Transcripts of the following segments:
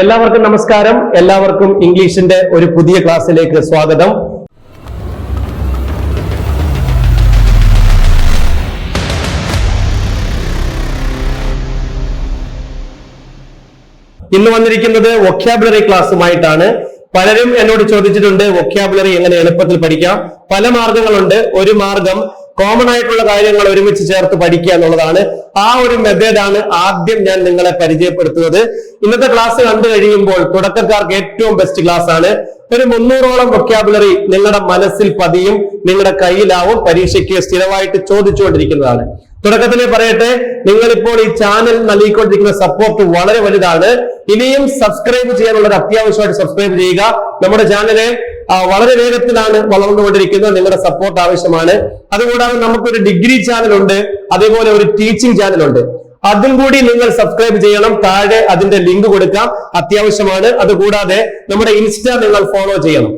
എല്ലാവർക്കും നമസ്കാരം. എല്ലാവർക്കും ഇംഗ്ലീഷിന്റെ ഒരു പുതിയ ക്ലാസ്സിലേക്ക് സ്വാഗതം. ഇന്ന് വന്നിരിക്കുന്നത് വൊക്യാബുലറി ക്ലാസ്സുമായിട്ടാണ് പലരും എന്നോട് ചോദിച്ചിട്ടുണ്ട് വൊക്യാബുലറി എങ്ങനെ എളുപ്പത്തിൽ പഠിക്കാം? പല മാർഗങ്ങളുണ്ട്. ഒരു മാർഗം കോമൺ ആയിട്ടുള്ള കാര്യങ്ങൾ ഒരുമിച്ച് ചേർത്ത് പഠിക്കുക എന്നുള്ളതാണ് ആ ഒരു മെത്തേഡാണ് ആദ്യം ഞാൻ നിങ്ങളെ പരിചയപ്പെടുത്തുന്നത്. ഇന്നത്തെ ക്ലാസ് കണ്ടു കഴിയുമ്പോൾ തുടക്കക്കാർക്ക് ഏറ്റവും ബെസ്റ്റ് ക്ലാസ് ആണ്. ഒരു മുന്നൂറോളം വൊക്കാബുലറി നിങ്ങളുടെ മനസ്സിൽ പതിയും നിങ്ങളുടെ കയ്യിലാവും പരീക്ഷയ്ക്ക് സ്ഥിരമായിട്ട് ചോദിച്ചുകൊണ്ടിരിക്കുന്നതാണ്. തുടക്കത്തിലേ പറയട്ടെ നിങ്ങളിപ്പോൾ ഈ ചാനൽ നൽകിക്കൊണ്ടിരിക്കുന്ന സപ്പോർട്ട് വളരെ വലുതാണ്. ഇനിയും സബ്സ്ക്രൈബ് ചെയ്യാനുള്ള ഒരു അത്യാവശ്യമായിട്ട് സബ്സ്ക്രൈബ് ചെയ്യുക. നമ്മുടെ ചാനൽ വളരെ വേഗത്തിലാണ് വളർന്നുകൊണ്ടിരിക്കുന്നത്. നിങ്ങളുടെ സപ്പോർട്ട് ആവശ്യമാണ്. അതുകൂടാതെ നമുക്കൊരു ഡിഗ്രി ചാനൽ ഉണ്ട്. അതേപോലെ ഒരു ടീച്ചിങ് ചാനൽ ഉണ്ട്. അതും കൂടി നിങ്ങൾ സബ്സ്ക്രൈബ് ചെയ്യണം. താഴെ അതിന്റെ ലിങ്ക് കൊടുക്കാം. അത്യാവശ്യമാണ്. അതുകൂടാതെ നമ്മുടെ ഇൻസ്റ്റ നിങ്ങൾ ഫോളോ ചെയ്യണം.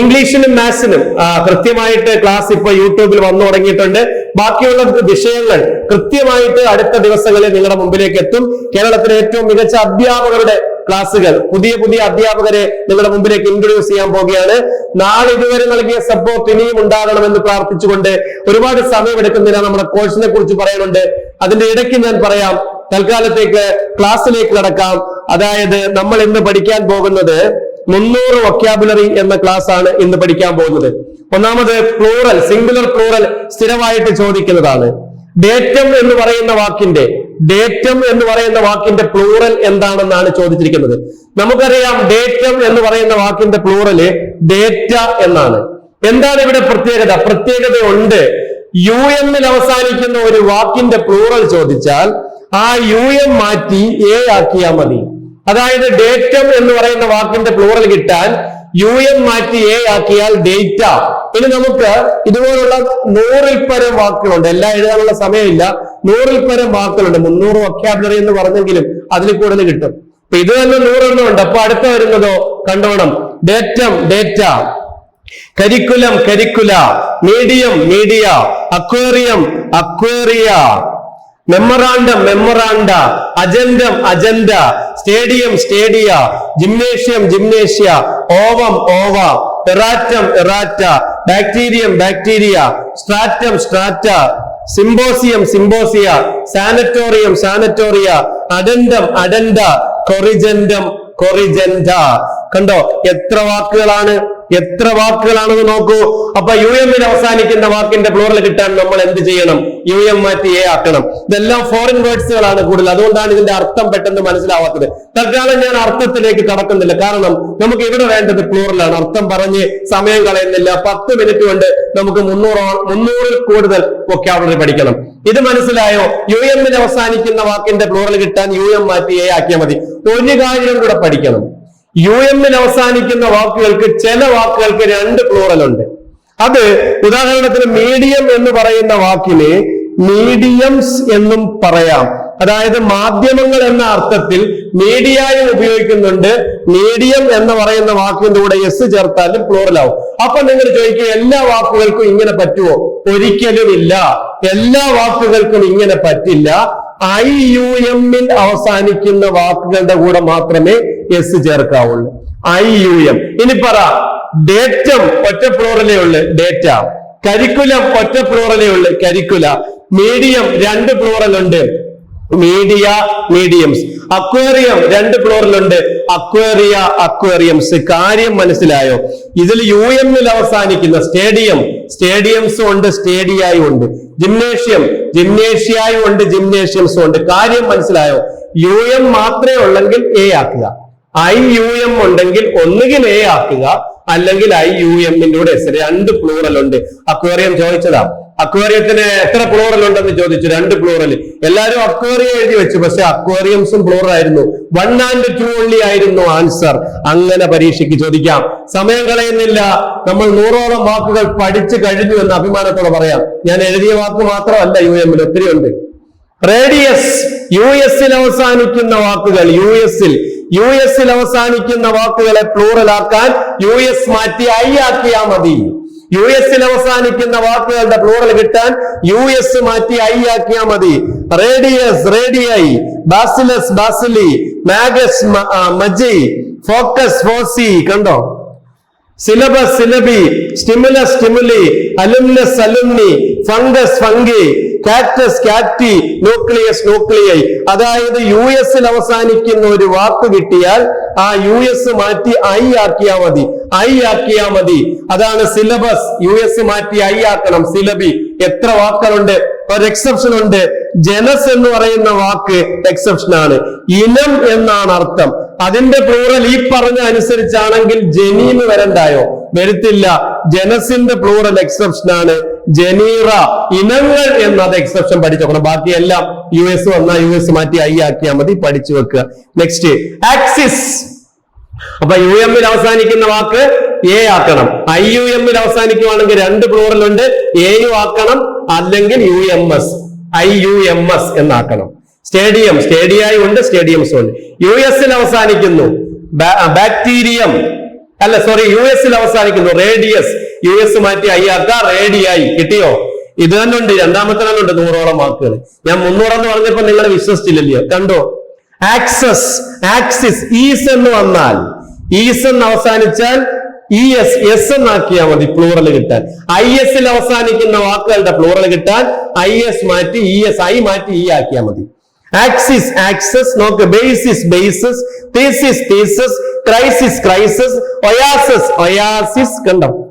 ഇംഗ്ലീഷിനും മാത്സിനും കൃത്യമായിട്ട് ക്ലാസ് ഇപ്പൊ യൂട്യൂബിൽ വന്നു തുടങ്ങിയിട്ടുണ്ട്. ബാക്കിയുള്ള വിഷയങ്ങൾ കൃത്യമായിട്ട് അടുത്ത ദിവസങ്ങളിൽ നിങ്ങളുടെ മുമ്പിലേക്ക് എത്തും. കേരളത്തിലെ ഏറ്റവും മികച്ച അധ്യാപകരുടെ ക്ലാസ്സുകൾ. പുതിയ പുതിയ അധ്യാപകരെ നിങ്ങളുടെ മുമ്പിലേക്ക് ഇൻട്രൊഡ്യൂസ് ചെയ്യാൻ പോവുകയാണ്. നാളെ ഇതുവരെ നൽകിയ സപ്പോർട്ട് ഇനിയും ഉണ്ടാകണമെന്ന് പ്രാർത്ഥിച്ചുകൊണ്ട് ഒരുപാട് സമയമെടുക്കുന്നില്ല നമ്മുടെ കോഴ്സിനെ കുറിച്ച് പറയാനുണ്ട്. അതിന്റെ ഇടയ്ക്ക് ഞാൻ പറയാം തൽക്കാലത്തേക്ക് ക്ലാസ്സിലേക്ക് കടക്കാം. അതായത് നമ്മൾ ഇന്ന് പഠിക്കാൻ പോകുന്നത് മുന്നൂറ് വൊക്കാബുലറി എന്ന ക്ലാസ് ആണ് ഇന്ന് പഠിക്കാൻ പോകുന്നത്. ഒന്നാമത് പ്ലൂറൽ സിംഗുലർ പ്ലൂറൽ സ്ഥിരമായിട്ട് ചോദിക്കുന്നതാണ്. ഡേറ്റം എന്ന് പറയുന്ന വാക്കിന്റെ ഡേറ്റം എന്ന് പറയുന്ന വാക്കിന്റെ പ്ലൂറൽ എന്താണെന്നാണ് ചോദിച്ചിരിക്കുന്നത്. നമുക്കറിയാം ഡേറ്റം എന്ന് പറയുന്ന വാക്കിന്റെ പ്ലൂറൽ ഡേറ്റ എന്നാണ്. എന്താണ് ഇവിടെ പ്രത്യേകത? പ്രത്യേകതയുണ്ട്. യു എമ്മിൽ അവസാനിക്കുന്ന ഒരു വാക്കിന്റെ പ്ലൂറൽ ചോദിച്ചാൽ ആ യു എം മാറ്റി എ ആക്കിയാൽ മതി. അതായത് ഡേറ്റം എന്ന് പറയുന്ന വാക്കിന്റെ പ്ലൂറൽ കിട്ടാൻ യു എം മാറ്റി എ ആക്കിയാൽ ഡേറ്റ ഇനി നമുക്ക് ഇതുപോലുള്ള നൂറിൽ പരം വാക്കുകളുണ്ട്. എല്ലാം എഴുതാനുള്ള സമയമില്ല. നൂറിൽ പരം വാക്കുകളുണ്ട്. മുന്നൂറ് വൊക്കാബുലറി എന്ന് പറഞ്ഞെങ്കിലും അതിൽ കൂടുതൽ കിട്ടും. അപ്പൊ ഇത് തന്നെ നൂറെണ്ണം ഉണ്ട് അപ്പൊ അടുത്ത വരുന്നതോ കണ്ടോണം. Datum data curriculum curricula. Medium media aquarium aquaria memorandum memoranda agendum agenda stadium stadia gymnasium gymnasia ovum ova erratum errata bacterium bacteria stratum strata symposium symposia sanatorium sanatoria addendum addenda corrigendum corrigenda കണ്ടോ എത്ര വാക്കുകളാണ്? എത്ര വാക്കുകളാണെന്ന് നോക്കൂ. അപ്പൊ U എമ്മിന് അവസാനിക്കുന്ന വാക്കിന്റെ plural കിട്ടാൻ നമ്മൾ എന്ത് ചെയ്യണം? യു എം മാറ്റി എ ആക്കണം. ഇതെല്ലാം ഫോറിൻ വേർഡ്സുകളാണ് കൂടുതൽ. അതുകൊണ്ടാണ് ഇതിന്റെ അർത്ഥം പെട്ടെന്ന് മനസ്സിലാവാത്തത്. തൽക്കാലം ഞാൻ അർത്ഥത്തിലേക്ക് കടക്കുന്നില്ല. കാരണം നമുക്ക് ഇവിടെ വേണ്ടത് പ്ലൂറലാണ് അർത്ഥം പറഞ്ഞ് സമയം കളയുന്നില്ല. പത്ത് മിനിറ്റ് കൊണ്ട് നമുക്ക് മുന്നൂറോ മുന്നൂറിൽ കൂടുതൽ വൊക്കാബുലറി പഠിക്കണം. ഇത് മനസ്സിലായോ? യു എമ്മിന് അവസാനിക്കുന്ന വാക്കിന്റെ പ്ലൂറൽ കിട്ടാൻ യു എം മാറ്റി എ ആക്കിയാൽ മതി. ഒരു കാര്യം കൂടെ പഠിക്കണം. യു എമ്മിന് അവസാനിക്കുന്ന വാക്കുകൾക്ക് ചില വാക്കുകൾക്ക് രണ്ട് പ്ലൂറൽ ഉണ്ട്. അത് ഉദാഹരണത്തിന് മീഡിയം എന്ന് പറയുന്ന വാക്കിന് മീഡിയംസ് എന്നും പറയാം. അതായത് മാധ്യമങ്ങൾ എന്ന അർത്ഥത്തിൽ മീഡിയയും ഉപയോഗിക്കുന്നുണ്ട്. മീഡിയം എന്ന് പറയുന്ന വാക്കിന്റെ കൂടെ എസ് ചേർത്താലും പ്ലൂറൽ ആവും. അപ്പൊ നിങ്ങൾ ചോദിക്കും എല്ലാ വാക്കുകൾക്കും ഇങ്ങനെ പറ്റുമോ ഒരിക്കലും ഇല്ല. എല്ലാ വാക്കുകൾക്കും ഇങ്ങനെ പറ്റില്ല. ഐ യു എമ്മിൽ അവസാനിക്കുന്ന വാക്കുകളുടെ കൂടെ മാത്രമേ എസ് ചേർക്കാവുള്ളൂ. ഐ യു എം ഇനി പറ ഡേറ്റം ഒറ്റ ഫ്ലോറിലേ ഉള്ളു ഡേറ്റ. കരിക്കുലം ഒറ്റ ഫ്ലോറിലേ ഉള്ളു കരിക്കുല. മീഡിയം രണ്ട് ഫ്ലോറൽ ഉണ്ട്. മീഡിയ മീഡിയംസ് അക്വേറിയം രണ്ട് ഫ്ലോറിലുണ്ട് അക്വേറിയ അക്വേറിയംസ് കാര്യം മനസ്സിലായോ? ഇതിൽ യു എമ്മിൽ അവസാനിക്കുന്ന സ്റ്റേഡിയം സ്റ്റേഡിയംസും ഉണ്ട് സ്റ്റേഡിയായും ഉണ്ട്. ജിംനേഷ്യം ജിംനേഷ്യായും ഉണ്ട് ജിംനേഷ്യംസും ഉണ്ട്. കാര്യം മനസ്സിലായോ? യു എം മാത്രമേ ഉള്ളെങ്കിൽ എ ആക്കുക. ഐ യു എം ഉണ്ടെങ്കിൽ ഒന്നുകിൽ എ ആക്കുക അല്ലെങ്കിൽ ഐ യു എമ്മിന്റെ കൂടെ എസ് രണ്ട് പ്ലൂറൽ ഉണ്ട് അക്വേറിയം ചോദിച്ചതാ. അക്വേറിയത്തിന് എത്ര പ്ലൂറൽ ഉണ്ടെന്ന് ചോദിച്ചു? രണ്ട് പ്ലൂറൽ എല്ലാരും അക്വേറിയം എഴുതി വെച്ചു. പക്ഷെ അക്വേറിയംസും പ്ലൂറൽ ആയിരുന്നു. വൺ ആൻഡ് ടു ഓൺലി ആയിരുന്നു ആൻസർ അങ്ങനെ പരീക്ഷയ്ക്ക് ചോദിക്കാം. സമയം കളയുന്നില്ല. നമ്മൾ നൂറോളം വാക്കുകൾ പഠിച്ചു കഴിഞ്ഞു എന്ന് അഭിമാനത്തോടെ പറയാം. ഞാൻ എഴുതിയ വാക്ക് മാത്രമല്ല യു എമ്മിൽ ഒത്തിരി ഉണ്ട്. റേഡിയസ് യു എസിൽ അവസാനിക്കുന്ന വാക്കുകൾ യു എസിൽ യു എസിൽ അവസാനിക്കുന്ന വാക്കുകളെ പ്ലൂറൽ ആക്കാൻ യു എസ് മാറ്റി ഐ ആക്കിയാ മതി. യു എസിൽ അവസാനിക്കുന്ന വാക്കുകളുടെ പ്ലൂറൽ കിട്ടാൻ യു എസ് മാറ്റി ഐ ആക്കിയാൽ മതി. Radius radii bacillus bacilli magus magi focus foci കണ്ടോ? Syllabus syllabi stimulus stimuli alumnus alumni fungus fungi cactus cacti nucleus nuclei അതായത് യു എസിൽ അവസാനിക്കുന്ന ഒരു വാക്ക് കിട്ടിയാൽ ആ യു എസ് മാറ്റി ഐ ആക്കിയാ മതി. ഐ ആക്കിയാ മതി. അതാണ് സിലബസ് യു എസ് മാറ്റി ഐ ആക്കണം. സിലബി എത്ര വാക്കുകളുണ്ട്? ഒരു എക്സെപ്ഷൻ ഉണ്ട്. ജനസ് എന്ന് പറയുന്ന വാക്ക് എക്സെപ്ഷൻ ആണ്. ഇനം എന്നാണ് അർത്ഥം. അതിന്റെ പ്ലൂറൽ ഈ പറഞ്ഞ അനുസരിച്ചാണെങ്കിൽ ജനീന്ന് വരണ്ടായോ? വരുത്തില്ല. ജനസിന്റെ പ്ലൂറൽ എക്സെപ്ഷൻ ആണ്. ജനീറ ഇനങ്ങൾ എന്നത് എക്സെപ്ഷൻ പഠിച്ചു വെക്കണം ബാക്കിയെല്ലാം യു എസ് വന്നാൽ യു എസ് മാറ്റി ഐ ആക്കിയാൽ മതി പഠിച്ചു വെക്കുക. നെക്സ്റ്റ് ആക്സിസ് അപ്പൊ യു എമ്മിൽ അവസാനിക്കുന്ന വാക്ക് എ ആക്കണം. ഐ യു എമ്മിൽ അവസാനിക്കുവാണെങ്കിൽ രണ്ട് പ്ലൂറൽ ഉണ്ട്. യു ആക്കണം അല്ലെങ്കിൽ U M S I U M S എന്നാക്കണം. Stadium സ്റ്റേഡിയായി ഉണ്ട് സ്റ്റേഡിയംസ് ഉണ്ട്. യു എസിൽ അവസാനിക്കുന്നു. ബാക്ടീരിയം അല്ല സോറി യു എസിൽ അവസാനിക്കുന്നു. റേഡിയസ് യു എസ് മാറ്റി ഐ ആക്ക റേഡിയായി കിട്ടിയോ? ഇത് തന്നെ ഉണ്ട്. രണ്ടാമത്തെ തന്നെ ഉണ്ട് നൂറോളം വാക്കുകൾ. ഞാൻ മുന്നൂറെന്ന് പറഞ്ഞപ്പോ നിങ്ങൾ വിശ്വസിച്ചില്ലല്ലോ. കണ്ടോ? ആക്സസ് ആക്സിസ് ഈസ് എന്ന് വന്നാൽ ഈസ് എന്ന് അവസാനിച്ചാൽ ഇ എസ് എസ് എന്നാക്കിയാൽ മതി പ്ലൂറൽ കിട്ടാൻ. ഐ എസിൽ അവസാനിക്കുന്ന വാക്കുകളുടെ പ്ലൂറൽ കിട്ടാൻ ഐ എസ് മാറ്റി ഇ എസ് ഐ മാറ്റി ഇ ആക്കിയാൽ മതി. ആക്സിസ് ആക്സസ് നോക്ക്. Basis bases thesis theses crisis crises oasis oases കണ്ടോ?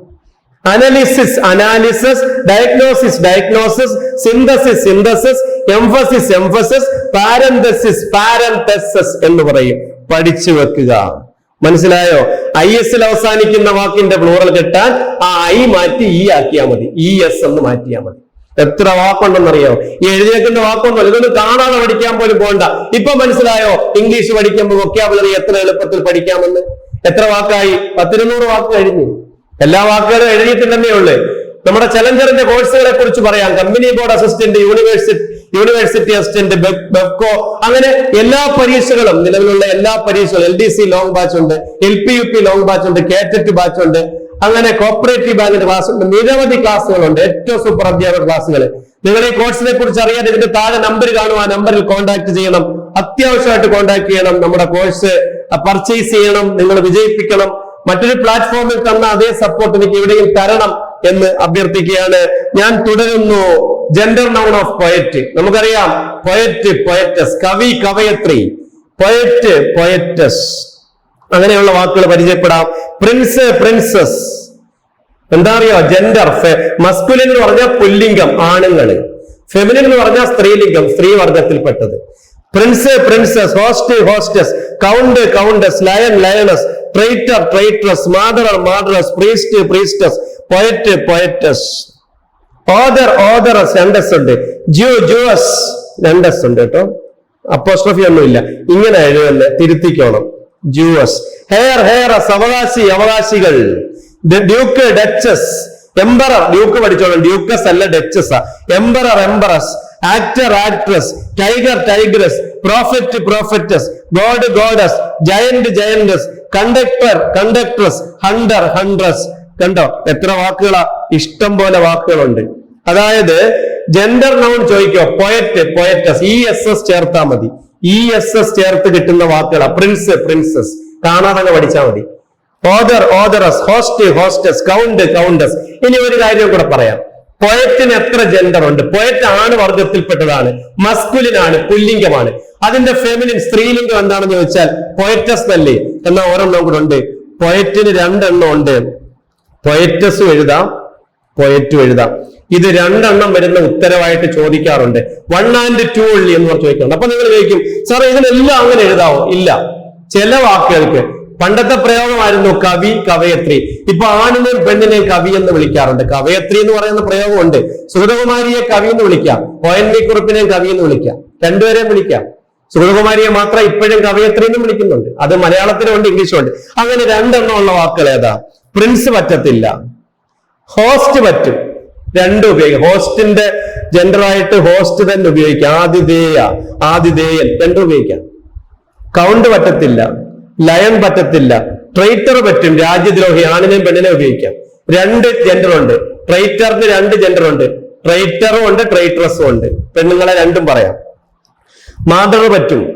Analysis analyses diagnosis diagnoses synthesis syntheses emphasis emphases parenthesis parentheses എന്ന് പറയും. പഠിച്ചു വെക്കുക. മനസ്സിലായോ? ഐ എസിൽ അവസാനിക്കുന്ന വാക്കിന്റെ പ്ലൂറൽ കിട്ടാൻ ആ ഐ മാറ്റി ഇ ആക്കിയാൽ മതി. ഇ എസ് എന്ന് മാറ്റിയാൽ മതി. എത്ര വാക്കുണ്ടെന്നറിയോ? ഈ എഴുതിയേക്കുന്ന വാക്കൊന്നും ഇതൊന്നും കാണാതെ പഠിക്കാൻ പോലും പോകണ്ട ഇപ്പൊ മനസ്സിലായോ? ഇംഗ്ലീഷ് പഠിക്കുമ്പോൾ വൊക്കാബുലറി എത്ര എളുപ്പത്തിൽ പഠിക്കാമെന്ന്? എത്ര വാക്കായി? പത്തിരുന്നൂറ് വാക്ക് കഴിഞ്ഞു. എല്ലാ വാക്കുകളും എഴുതിയിട്ടുണ്ടെന്നേ ഉള്ളൂ. നമ്മുടെ ചലഞ്ചറിന്റെ കോഴ്സുകളെ കുറിച്ച് പറയാം. Company board assistant university university assistant Bevco അങ്ങനെ എല്ലാ പരീക്ഷകളും നിലവിലുള്ള എല്ലാ പരീക്ഷകളും L D C long batch ഉണ്ട് L P U P long batch ഉണ്ട് കേറ്ററ്റ് ബാച്ച് ഉണ്ട് അങ്ങനെ കോപ്പറേറ്റീവ് ബാങ്കിന്റെ ക്ലാസ് ഉണ്ട് നിരവധി ക്ലാസ്സുകളുണ്ട് ഏറ്റവും സൂപ്പർ അധ്യാപക ക്ലാസ്സുകൾ നിങ്ങൾ ഈ കോഴ്സിനെ കുറിച്ച് അറിയാൻ ഇതിന്റെ താഴെ നമ്പർ കാണും ആ നമ്പറിൽ കോൺടാക്ട് ചെയ്യണം. അത്യാവശ്യമായിട്ട് കോൺടാക്ട് ചെയ്യണം. നമ്മുടെ കോഴ്സ് പർച്ചേസ് ചെയ്യണം. നിങ്ങൾ വിജയിപ്പിക്കണം. മറ്റൊരു പ്ലാറ്റ്ഫോമിൽ തന്ന അതേ സപ്പോർട്ട് എനിക്ക് എവിടെയും തരണം എന്ന് അഭ്യർത്ഥിക്കുകയാണ്. ഞാൻ തുടരുന്നു. ജെൻഡർ നൗൺ ഓഫ് പൊയറ്റ് നമുക്കറിയാം. പൊയറ്റ് പൊയറ്റസ് കവി കവയത്രി. പൊയറ്റ് പൊയറ്റസ് അങ്ങനെയുള്ള വാക്കുകൾ പരിചയപ്പെടാം. പ്രിൻസ് പ്രിൻസസ് എന്താ അറിയോ? ജെൻഡർ മസ്കുലിൻ എന്ന് പറഞ്ഞാൽ പുല്ലിംഗം ആണുങ്ങൾ. ഫെമിനിൻ എന്ന് പറഞ്ഞാൽ സ്ത്രീലിംഗം സ്ത്രീ വർഗത്തിൽപ്പെട്ടത് prince princess host hostess count countess lion lioness traitor traitress murderer murderess priest priestess poet poetess author authoress രണ്ടസ് ഉണ്ട്. ജ്യൂ ജൂസ് രണ്ടസ് ഉണ്ട് കേട്ടോ. അപ്പോസ്ട്രഫി ഒന്നുമില്ല. ഇങ്ങനെ എഴുതല്ലേ തിരുത്തിക്കോണം. ജ്യൂസ് ഹെയർ ഹെയറസ് അവകാശി അവകാശികൾ. ഡ്യൂക്ക് ഡച്ചസ് എംബറർ ഡ്യൂക്ക് പഠിച്ചോളാം. ഡ്യൂക്കസ് അല്ല duchess emperor empress actor actress tiger tigress prophet prophetess god goddess giant giantess conductor conductress hunter huntress. കണ്ടോ? എത്ര വാക്കുകളാ? ഇഷ്ടം പോലെ വാക്കുകളുണ്ട്. അതായത് gender noun ചോദിക്കോ? Poet poetess E S S ചേർത്താ മതി. ഇ എസ് എസ് ചേർത്ത് കിട്ടുന്ന വാക്കുകളാ. പ്രിൻസ് പ്രിൻസസ് കാണാതെ പഠിച്ചാൽ മതി. Author authoress host hostess count countess ഇനി ഒരു കാര്യം കൂടെ പറയാം. പൊയറ്റിന് എത്ര ജെൻഡർ ഉണ്ട്? പൊയറ്റ് ആണ് വർഗത്തിൽപ്പെട്ടതാണ്. മസ്കുലിൻ ആണ് പുല്ലിംഗമാണ്. അതിന്റെ ഫെമിനിൻ സ്ത്രീലിംഗം എന്താണെന്ന് ചോദിച്ചാൽ പൊയറ്റസ് അല്ലേ എന്നാ ഒരെണ്ണം കൂടെ ഉണ്ട്. പൊയറ്റിന് രണ്ടെണ്ണം ഉണ്ട്. പൊയറ്റസും എഴുതാം പൊയറ്റും എഴുതാം. ഇത് രണ്ടെണ്ണം വരുന്ന ഉത്തരവായിട്ട് ചോദിക്കാറുണ്ട്. വൺ ആൻഡ് ടു ഉള്ളി എന്ന് പറഞ്ഞ് ചോദിക്കാറുണ്ട്. അപ്പൊ നിങ്ങൾ ചോദിക്കും സാർ ഇതിനെല്ലാം അങ്ങനെ എഴുതാവോ? ഇല്ല. ചില വാക്കുകൾക്ക് പണ്ടത്തെ പ്രയോഗമായിരുന്നു കവി കവയത്രി. ഇപ്പൊ ആണിനെയും പെണ്ണിനെയും കവി എന്ന് വിളിക്കാറുണ്ട്. കവയത്രി എന്ന് പറയുന്ന പ്രയോഗമുണ്ട്. സുഗതകുമാരിയെ കവി എന്ന് വിളിക്കാം. ഒ എൻ വി കുറിപ്പിനെയും കവി എന്ന് വിളിക്കാം. രണ്ടുപേരെയും വിളിക്കാം. സുഗതകുമാരിയെ മാത്രം ഇപ്പോഴും കവയത്രി എന്നും വിളിക്കുന്നുണ്ട്. അത് മലയാളത്തിലുണ്ട് ഇംഗ്ലീഷുണ്ട് അങ്ങനെ രണ്ടെണ്ണം ഉള്ള വാക്കുകൾ ഏതാ? പ്രിൻസ് പറ്റത്തില്ല. ഹോസ്റ്റ് പറ്റും. രണ്ടും ഉപയോഗിക്കും. ഹോസ്റ്റിന്റെ ജെൻഡറായിട്ട് ഹോസ്റ്റ് തന്നെ ഉപയോഗിക്കാം. ആതിഥേയ ആതിഥേയൻ രണ്ടും ഉപയോഗിക്കാം. കൗണ്ട് പറ്റത്തില്ല. ലയൺ പറ്റത്തില്ല. ട്രൈറ്റർ പറ്റും. രാജ്യദ്രോഹി ആണിനെയും പെണ്ണിനെ ഉപയോഗിക്കാം. രണ്ട് ജെൻഡർ ഉണ്ട്. ട്രൈറ്ററിന് രണ്ട് ജെൻഡർ ഉണ്ട്. ട്രൈറ്ററും ഉണ്ട് ട്രൈറ്ററസും ഉണ്ട്. പെണ്ണുങ്ങളെ രണ്ടും പറയാം. മാതൃ പറ്റും.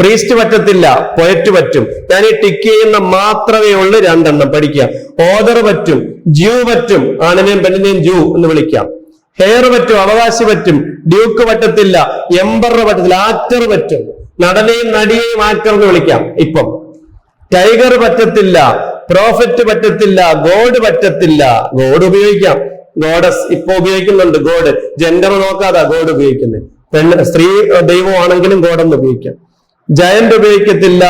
പ്രീസ്റ്റ് പറ്റത്തില്ല. പൊയറ്റ് പറ്റും. ഞാൻ ഈ ടിക്ക് ചെയ്യുന്ന മാത്രമേ ഉള്ളൂ രണ്ടെണ്ണം പഠിക്കുക ഓദർ പറ്റും. ജ്യൂ പറ്റും. ആണിനെയും പെണ്ണിനെയും ജ്യൂ എന്ന് വിളിക്കാം. ഹെയർ പറ്റും. അവകാശി പറ്റും. ഡ്യൂക്ക് പറ്റത്തില്ല. എംബർ പറ്റത്തില്ല. ആക്ടർ പറ്റും. നടനെയും നടിയെയും ആക്ടർ എന്ന് വിളിക്കാം. ഇപ്പം. ടൈഗർ പറ്റത്തില്ല പ്രോഫറ്റ് പറ്റത്തില്ല ഗോഡ് പറ്റത്തില്ല. ഗോഡ് ഉപയോഗിക്കാം. ഗോഡസ് ഇപ്പൊ ഉപയോഗിക്കുന്നുണ്ട്. ഗോഡ്. ജെൻഡർ നോക്കാതാ ഗോഡ് ഉപയോഗിക്കുന്നത് പെണ്ണ് സ്ത്രീ ദൈവമാണെങ്കിലും ഗോഡെന്ന് ഉപയോഗിക്കാം. ജയന്റ് ഉപയോഗിക്കത്തില്ല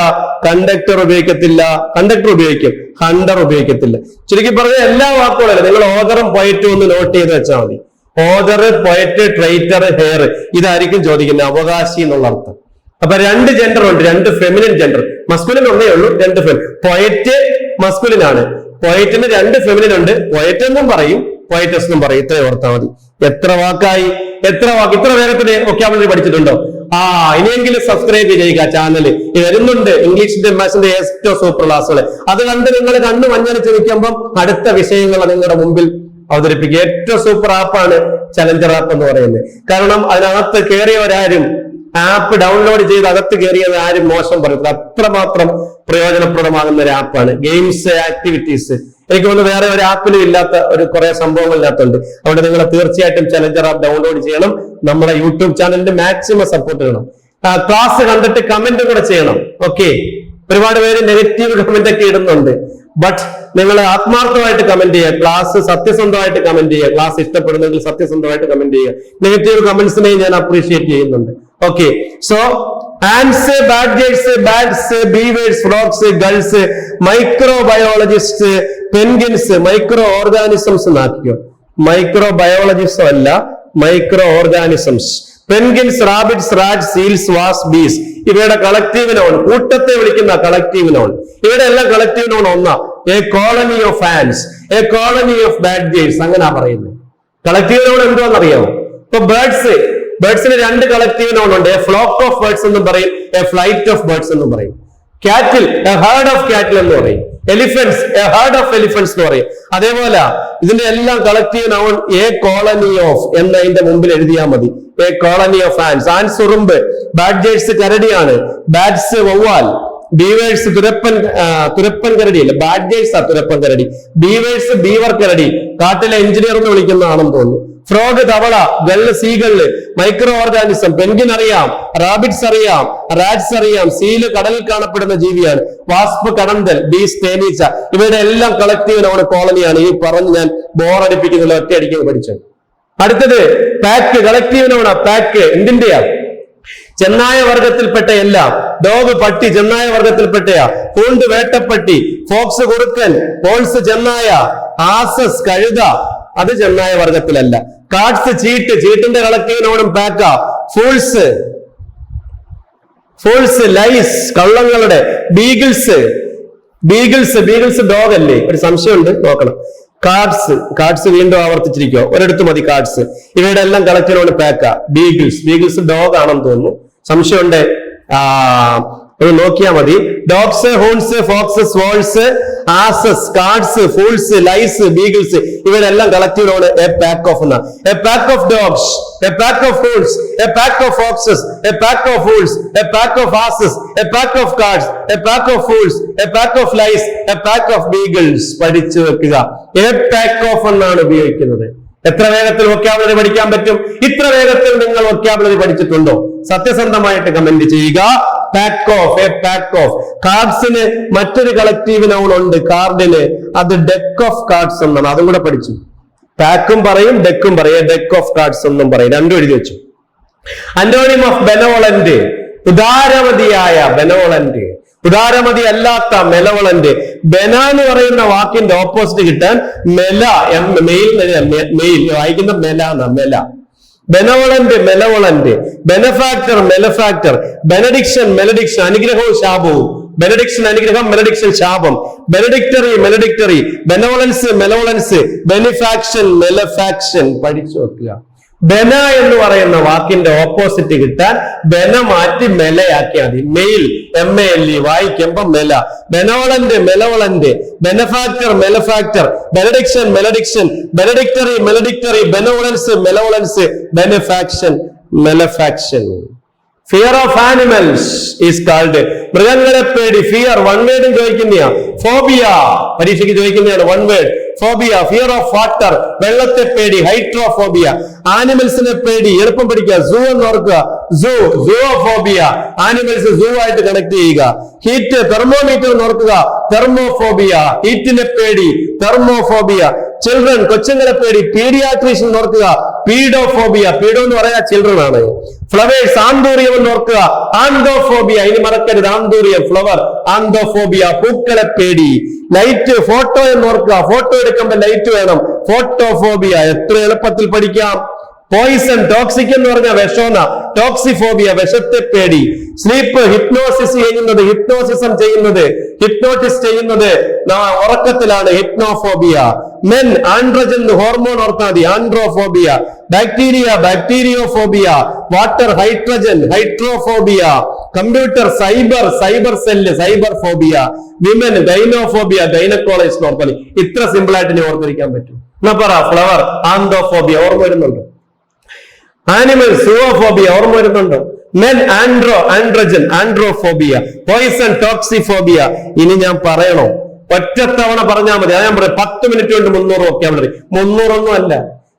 കണ്ടക്ടർ ഉപയോഗിക്കത്തില്ല കണ്ടക്ടർ ഉപയോഗിക്കും. ഹണ്ടർ ഉപയോഗിക്കത്തില്ല. ചുരുക്കി പറഞ്ഞ എല്ലാ വാക്കുകളും നിങ്ങൾ ഓദറും പോയറ്റും ഒന്ന് നോട്ട് ചെയ്ത് വെച്ചാൽ മതി. ഓദർ പോയറ്റ് ട്രൈറ്റർ ഹെയർ ഇതായിരിക്കും ചോദിക്കുന്നത് അവകാശി എന്നുള്ള അർത്ഥം. അപ്പൊ രണ്ട് ജെൻഡർ ഉണ്ട് രണ്ട് ഫെമിനിൻ ജെൻഡർ മസ്കുലിൻ ഒന്നേ ഉള്ളൂ രണ്ട് ഫെമിൻ പൊയറ്റ് മസ്കുലിൻ ആണ്. പൊയറ്റിന് രണ്ട് ഫെമിനിൻ ഉണ്ട്. പൊയറ്റ് എന്നും പറയും പോയറ്റസ് എന്നും പറയും. ഇത്ര ഓർത്താൽ മതി. എത്ര വാക്കായി? എത്ര വാക്ക്? ഇത്ര വേഗത്തിന് വൊക്കാബുലറി പഠിച്ചിട്ടുണ്ടോ? ആ ഇനിയെങ്കിലും സബ്സ്ക്രൈബ് ചെയ്യുക ചാനൽ വരുന്നുണ്ട്. ഇംഗ്ലീഷിന്റെ മാത്സിന്റെ ഏറ്റവും സൂപ്പർ ക്ലാസ്സുകൾ അത് കണ്ട് നിങ്ങൾ കണ്ണു മഞ്ഞളിച്ച് നിൽക്കുമ്പം അടുത്ത വിഷയങ്ങൾ നിങ്ങളുടെ മുമ്പിൽ അവതരിപ്പിക്കുക. ഏറ്റവും സൂപ്പർ ആപ്പാണ് ചലഞ്ചർ ആപ്പ് എന്ന് പറയുന്നത്. കാരണം അതിനകത്ത് കയറിയവരാരും ആപ്പ് ഡൗൺലോഡ് ചെയ്ത് അകത്ത് കയറിയത് ആരും മോശം പറയത്തില്ല അത്രമാത്രം പ്രയോജനപ്രദമാകുന്ന ഒരു ആപ്പാണ് ഗെയിംസ് ആക്ടിവിറ്റീസ് എനിക്ക് തോന്നുന്നു വേറെ ഒരു ആപ്പിലും ഇല്ലാത്ത ഒരു കുറെ സംഭവങ്ങൾ അതുകൊണ്ട് നിങ്ങൾ തീർച്ചയായിട്ടും ചലഞ്ചർ ആപ്പ് ഡൗൺലോഡ് ചെയ്യണം. നമ്മുടെ യൂട്യൂബ് ചാനലിന്റെ മാക്സിമം സപ്പോർട്ട് ചെയ്യണം ക്ലാസ് കണ്ടിട്ട് കമന്റ് കൂടെ ചെയ്യണം. ഓക്കെ ഒരുപാട് പേര് നെഗറ്റീവ് കമന്റ് ഒക്കെ ഇടുന്നുണ്ട്. ബട്ട് നിങ്ങൾ ആത്മാർത്ഥമായിട്ട് കമന്റ് ചെയ്യുക. ക്ലാസ് സത്യസന്ധമായിട്ട് കമന്റ് ചെയ്യുക. ക്ലാസ് ഇഷ്ടപ്പെടുന്നെങ്കിൽ സത്യസന്ധമായിട്ട് കമന്റ് ചെയ്യുക. നെഗറ്റീവ് കമന്റ്സിനെയും ഞാൻ അപ്രീഷിയേറ്റ് ചെയ്യുന്നുണ്ട്. Okay so ants badgers birds beavers frogs gulls micro biologist penguins micro organisms എന്നാക്കിയോ micro ബയോളജിസ്റ്റോ അല്ല micro organisms penguins rabbits rat seals was bees ഇവയുടെ കളക്റ്റീവ് നോൺ കൂട്ടത്തെ വിളിക്കുന്ന കളക്റ്റീവ് നോൺ ഇവയുടെ എല്ലാം കളക്റ്റീവ് നോൺ ഒന്നാ. എ കോളനി ഓഫ് ഫാൻസ് a colony of badgers അങ്ങനെ പറയുന്നത്. കളക്റ്റീവ് നോൺ അറിയാമോ ഇപ്പൊ ബേർഡ്സ് ബേർഡ്സിന് രണ്ട് കളക്റ്റീവ് നോൺ ഉണ്ട്. എ ഫ്ലോക്ക് ഓഫ് ബേർഡ്സ് എന്നും പറയും എ ഫ്ലൈറ്റ് ഓഫ് ബേർഡ്സ് എന്നും പറയും. കാറ്റിൽ എ ഹേർഡ് ഓഫ് കാറ്റിൽ എന്ന് പറയും. Elephants a herd of elephants എന്ന് പറയും. അതേപോലെ ഇതിന്റെ എല്ലാം collective noun a colony of എന്നതിന്റെ മുമ്പിൽ എഴുതിയാൽ മതി. A colony of ants ants ഉറുമ്പ്. ബാഡ്ജേഴ്സ് കരടിയാണ്. ബാറ്റ്സ് വവ്വാൽ. ബീവേഴ്സ് തുരപ്പൻ തുരപ്പൻ കരടി അല്ല ബാഡ്ജേഴ്സ് ആ തുരപ്പൻ കരടി. ബീവേഴ്സ് ബീവർ കരടി. കാട്ടിലെ എഞ്ചിനീയർ എന്ന് വിളിക്കുന്നതാണെന്ന് തോന്നുന്നു. ഫ്രോഗ് തവള gull seagull micro organism penguin അറിയാം റാബിറ്റ്സ് അറിയാം റാറ്റ്സ് അറിയാം സീൽ കടലിൽ കാണപ്പെടുന്ന ജീവിയാണ്. വാസ്പ് കടന്തൽ ബീസ് തേനീച്ച. ഇവയുടെ എല്ലാം കളക്റ്റീവ് നമ്മുടെ കോളനിയാണ് ഈ പറഞ്ഞ് ഞാൻ ബോറടിപ്പിക്കുന്നുള്ള ഒറ്റയടിക്കുന്നത് പഠിച്ചത്. അടുത്തത് പാക്ക് കളക്റ്റീവ് നോണ പാക്ക് എന്തിന്റെയാ ചെന്നായ വർഗത്തിൽപ്പെട്ട എല്ലാം ഡോഗ് പട്ടി ചെന്നായ വർഗത്തിൽപ്പെട്ടയാ. കൂണ്ട് വേട്ടപ്പട്ടി ഫോക്സ് കുറുക്കൻ പോൾസ് ചെന്നായ ആസസ് കഴുത അത് ചെന്നായ വർഗത്തിലല്ല. കാട്സ് ചീട്ട് ചീട്ടിന്റെ കളക്റ്റീവ് നോണും പാക്ക ഫൂൾസ് ഫൂൾസ് ലൈസ് കള്ളങ്ങളുടെ ബീഗിൾസ് ബീഗിൾസ് ബീഗിൾസ് ഡോഗ് അല്ലേ? ഒരു സംശയമുണ്ട് നോക്കണം. കാർഡ്സ് കാർഡ്സ് വീണ്ടും ആവർത്തിച്ചിരിക്കുക ഒരിടത്ത് മതി കാർഡ്സ് ഇവയുടെ എല്ലാം കളക്റ്റീവ് പാക്ക ബീഗിൾസ് ബീഗിൾസ് ഡോഗ് ആണെന്ന് തോന്നുന്നു. സംശയമുണ്ട്. ആ നോക്കിയാൽ നോക്കിയാ മതി dogs hounds fox wolves asses cards fools lies beagles ഇവരെല്ലാം കളക്റ്റീവ് എ പാക്ക് ഓഫ് എന്ന a pack of dogs a pack of hounds a pack of foxes a pack of fools a pack of asses a pack of cards a pack of fools a pack of lies a pack of beagles പഠിച്ചു വെക്കുക A pack of എന്നാണ് ഉപയോഗിക്കുന്നത് എത്ര വേഗത്തിൽ vocabulary പഠിക്കാൻ പറ്റും ഇത്ര വേഗത്തിൽ നിങ്ങൾ വൊക്കാബുലറി പഠിച്ചിട്ടുണ്ടോ സത്യസന്ധമായിട്ട് കമന്റ് ചെയ്യുക pack of a pack of കാർഡ്സിന് മറ്റൊരു കളക്റ്റീവ് നൗൺ ഉണ്ട്. കാർഡിന് അത് ഡെക്ക് ഓഫ് കാർഡ്സ് എന്നാണ്. അതും കൂടെ പഠിച്ചു. പാക്കും പറയും ഡെക്കും പറയും. ഡെക്ക് ഓഫ് കാർഡ്സ് എന്നും പറയും. രണ്ടും എഴുതി വെച്ചു. അന്റോണിയം ഓഫ് ബെനോളന്റ് ഉദാരമതിയായ ബെനോളന്റ് ഉദാരമതി അല്ലാത്ത മെലവളന്റ് ബെന എന്ന് പറയുന്ന വാക്കിന്റെ ഓപ്പോസിറ്റ് കിട്ടാൻ മെല മെയിൽ മെയിൽ വായിക്കുന്ന മെല എന്ന മെല ബെനവളന്റ് മെലവളന്റ് ബെനഫാക്ടർ മെലഫാക്ടർ ബെനഡിക്ഷൻ മെലഡിക്ഷൻ അനുഗ്രഹവും ശാപവും. ബെനഡിക്ഷൻ അനുഗ്രഹം മെലഡിക്ഷൻ ശാപം. ബെനഡിക്ടറി മെലഡിക്ടറി. ബെനവളൻസ് മെലവളൻസ്. ബെനിഫാക്ഷൻ മെലഫാക്ഷൻ. പഠിച്ചു വെക്കുക. ബെന എന്ന് പറയുന്ന വാക്കിന്റെ ഓപ്പോസിറ്റ് കിട്ടാൻ ബന മാറ്റി മെലയാക്കിയാൽ മതി. Male M A L E വായിക്കുമ്പോ മെല. Benevolent malevolent benefactor malefactor benediction malediction benedictory maledictory benevolence malevolence benefaction malefaction fear of animals is called മൃഗങ്ങളെ പേടി ഫിയർ വൺ വേർഡും ചോദിക്കുന്നയാ. ഫോബിയ പരീക്ഷയ്ക്ക് ചോദിക്കുന്നതാണ് one word phobia fear of water വെള്ളത്തെ പേടി hydrophobia ആനിമൽസിനെ പേടി എളുപ്പം പഠിക്കുക സൂ എന്ന് ഓർക്കുക. സൂ സൂഫോബിയ ആനിമൽസ് സൂ ആയിട്ട് കണക്ട് ചെയ്യുക. ഹീറ്റ് തെർമോമീറ്റർ എന്ന് ഓർക്കുക. തെർമോഫോബിയ ഹീറ്റിനെ പേടി തെർമോഫോബിയ ചിൽഡ്രൻ കൊച്ചുങ്ങളെ പേടി. പീഡിയാട്രീഷ്യൻ ഓർക്കുക. പീഡോഫോബിയ പീഡോ എന്ന് പറയാ ചിൽഡ്രൻ ആണ്. ഫ്ലവേഴ്സ് ആന്തൂറിയം എന്ന് ഓർക്കുക. ആന്തോഫോബിയ ഇനി മറക്കരുത്. ആന്തൂറിയം ഫ്ലവർ ആന്തോഫോബിയ പൂക്കളെ പേടി. ലൈറ്റ് ഫോട്ടോ എന്ന് ഓർക്കുക. ഫോട്ടോ എടുക്കുമ്പോൾ ലൈറ്റ് വേണം. ഫോട്ടോഫോബിയ എത്ര എളുപ്പത്തിൽ പഠിക്കാം. പോയിസൺ ടോക്സിക് എന്ന് പറഞ്ഞ വിഷോന ടോക്സിഫോബിയ വിഷത്തെ പേടി. സ്ലീപ്പ് ഹിപ്നോസിസ് ചെയ്യുന്നത്. ഹിപ്നോസിസം ചെയ്യുന്നത്. ഹിപ്നോട്ടിസ് ചെയ്യുന്നത്. ഉറക്കത്തിലാണ്. Hypnophobia men androgen hormone ഓർത്താതി androphobia bacteria bacteriophobia water hydrogen hydrophobia computer cyber cyber cell cyber phobia women gynophobia gynaecology ഓർത്താൽ ഇത്ര സിമ്പിൾ ആയിട്ട് ഇനി ഓർത്തിരിക്കാൻ പറ്റും. എന്നാ പറ ഫ്ലവർ ആന്തോഫോബിയ ഓർമ്മ വരുന്നുണ്ട്? ആനിമൽ സുവോഫോബിയ ഓർമ്മ വരുന്നുണ്ടോ? Men andro androgen androphobia poison toxiphobia ഇനി ഞാൻ പറയണോ? ഒറ്റത്തവണ പറഞ്ഞാൽ മതി. അതാ ഞാൻ പറയാം പത്ത് മിനിറ്റ് കൊണ്ട് മുന്നൂറ് വൊക്കാബുലറി മുന്നൂറൊന്നും അല്ല.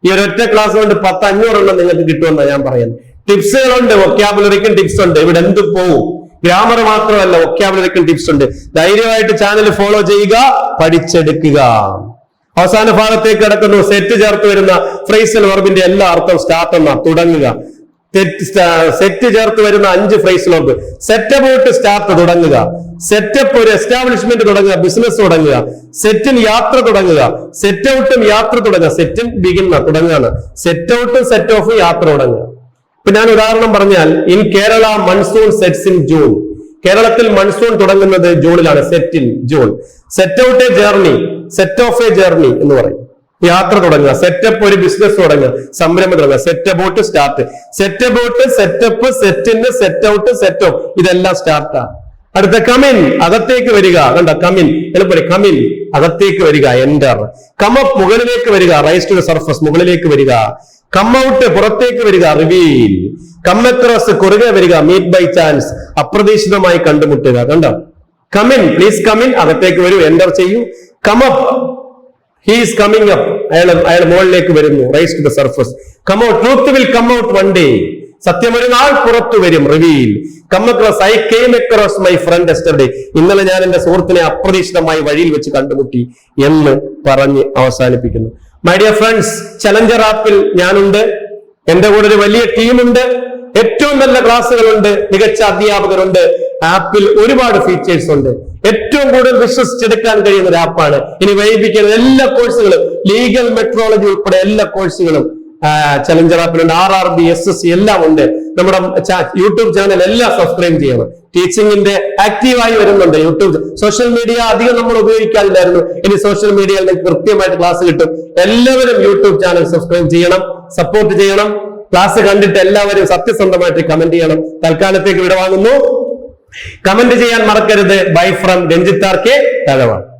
ഈ ഒരൊറ്റ ക്ലാസ് കൊണ്ട് പത്ത് അഞ്ഞൂറെണ്ണം നിങ്ങൾക്ക് കിട്ടുമെന്നാണ് ഞാൻ പറയുന്നത്. ടിപ്സുകളുണ്ട് വൊക്കാബുലറിക്കും ടിപ്സ് ഉണ്ട്. ഇവിടെ എന്ത് പോവും? ഗ്രാമർ മാത്രമല്ല വൊക്കാബുലറിക്കും ടിപ്സ് ഉണ്ട്. ധൈര്യമായിട്ട് ചാനൽ ഫോളോ ചെയ്യുക പഠിച്ചെടുക്കുക. അവസാന ഭാഗത്തേക്ക് കിടക്കുന്നു. സെറ്റ് ചേർത്ത് വരുന്ന ഫ്രൈസൽ വർബിന്റെ എല്ലാ അർത്ഥം സ്റ്റാർട്ട് എന്ന. തുടങ്ങുക. സെറ്റ് ചേർത്ത് വരുന്ന അഞ്ച് ഫ്രൈസ് ലോക്ക് സെറ്റപ്പ് അബൌട്ട് സ്റ്റാർട്ട് തുടങ്ങുക. സെറ്റപ്പ് ഒരു എസ്റ്റാബ്ലിഷ്മെന്റ് തുടങ്ങുക ബിസിനസ് തുടങ്ങുക. സെറ്റിൽ യാത്ര തുടങ്ങുക. സെറ്റ് ഔട്ടും യാത്ര തുടങ്ങുക. സെറ്റും ബിഗിന്ന തുടങ്ങുകയാണ് സെറ്റ് ഔട്ടും സെറ്റ് ഓഫും യാത്ര തുടങ്ങുക. ഇപ്പൊ ഞാൻ ഉദാഹരണം പറഞ്ഞാൽ in Kerala monsoon sets in June കേരളത്തിൽ മൺസൂൺ തുടങ്ങുന്നത് ജൂണിലാണ് set in June set out a journey set off a journey എന്ന് പറയും. യാത്ര തുടങ്ങുക. സെറ്റപ്പ് ഒരു ബിസിനസ് തുടങ്ങുക. സംരംഭം തുടങ്ങുക. Set about start set about setup സെറ്റിന് സെറ്റ് ഔട്ട് സെറ്റ് ഓഫ് ഇതെല്ലാം സ്റ്റാർട്ടാണ് അടുത്ത കമിൻ അകത്തേക്ക് വരിക. കണ്ട? കമിൻ എളുപ്പം കമിൻ അകത്തേക്ക് വരിക. എന്റർ കമപ്പ് മുകളിലേക്ക് വരിക. റൈസ് ടു സർഫസ് മുകളിലേക്ക് വരിക. കം ഔട്ട് പുറത്തേക്ക് വരിക. റിവീൽ കമ്മക്രോസ് കുറുകെ വരിക. മീറ്റ് ബൈ ചാൻസ് അപ്രതീക്ഷിതമായി കണ്ടുമുട്ടുക. കണ്ടോ? കമിൻ പ്ലീസ് കമിൻ അകത്തേക്ക് വരൂ. എന്റർ ചെയ്യൂ. കമപ്പ് ഹീസ് കമ്മിങ് അപ്പ് അയാൾ അയാൾ മുകളിലേക്ക് വരുന്നു. Rise to the surface come out truth will come out one day സത്യം ഒരു നാൾ പുറത്തു വരും reveal come across I came across my friend yesterday ഇന്നലെ ഞാൻ എന്റെ സുഹൃത്തിനെ അപ്രതീക്ഷിതമായി വഴിയിൽ വെച്ച് കണ്ടുമുട്ടി എന്ന് പറഞ്ഞ് അവസാനിപ്പിക്കുന്നു. മൈ ഡിയർ ഫ്രണ്ട്സ് ചലഞ്ചർ ആപ്പിൽ ഞാനുണ്ട്. എന്റെ കൂടെ ഒരു വലിയ ടീമുണ്ട് ഏറ്റവും നല്ല ക്ലാസ്സുകളുണ്ട് മികച്ച അധ്യാപകരുണ്ട്. ആപ്പിൽ ഒരുപാട് ഫീച്ചേഴ്സ് ഉണ്ട്. ഏറ്റവും കൂടുതൽ വിശ്വസിച്ചെടുക്കാൻ കഴിയുന്ന ഒരു ആപ്പാണ് ഇനി വൈകിപ്പിക്കുന്ന എല്ലാ കോഴ്സുകളും ലീഗൽ മെട്രോളജി ഉൾപ്പെടെ എല്ലാ കോഴ്സുകളും Challenger ആപ്പിലുണ്ട് R R B S S C എല്ലാം ഉണ്ട്. നമ്മുടെ യൂട്യൂബ് ചാനൽ എല്ലാം സബ്സ്ക്രൈബ് ചെയ്യണം. ടീച്ചിങ്ങിന്റെ ആക്റ്റീവായി വരുന്നുണ്ട് യൂട്യൂബ് സോഷ്യൽ മീഡിയ അധികം നമ്മൾ ഉപയോഗിക്കാറില്ലായിരുന്നു. ഇനി സോഷ്യൽ മീഡിയയിൽ നിങ്ങൾക്ക് കൃത്യമായിട്ട് ക്ലാസ് കിട്ടും. എല്ലാവരും യൂട്യൂബ് ചാനൽ സബ്സ്ക്രൈബ് ചെയ്യണം സപ്പോർട്ട് ചെയ്യണം. ക്ലാസ് കണ്ടിട്ട് എല്ലാവരും സത്യസന്ധമായിട്ട് കമന്റ് ചെയ്യണം. തൽക്കാലത്തേക്ക് വിടവാങ്ങുന്നു കമന്റ് ചെയ്യാൻ മറക്കരുത്. ബൈ ഫ്രം രഞ്ജിത്താർ കെ തഴവാണ്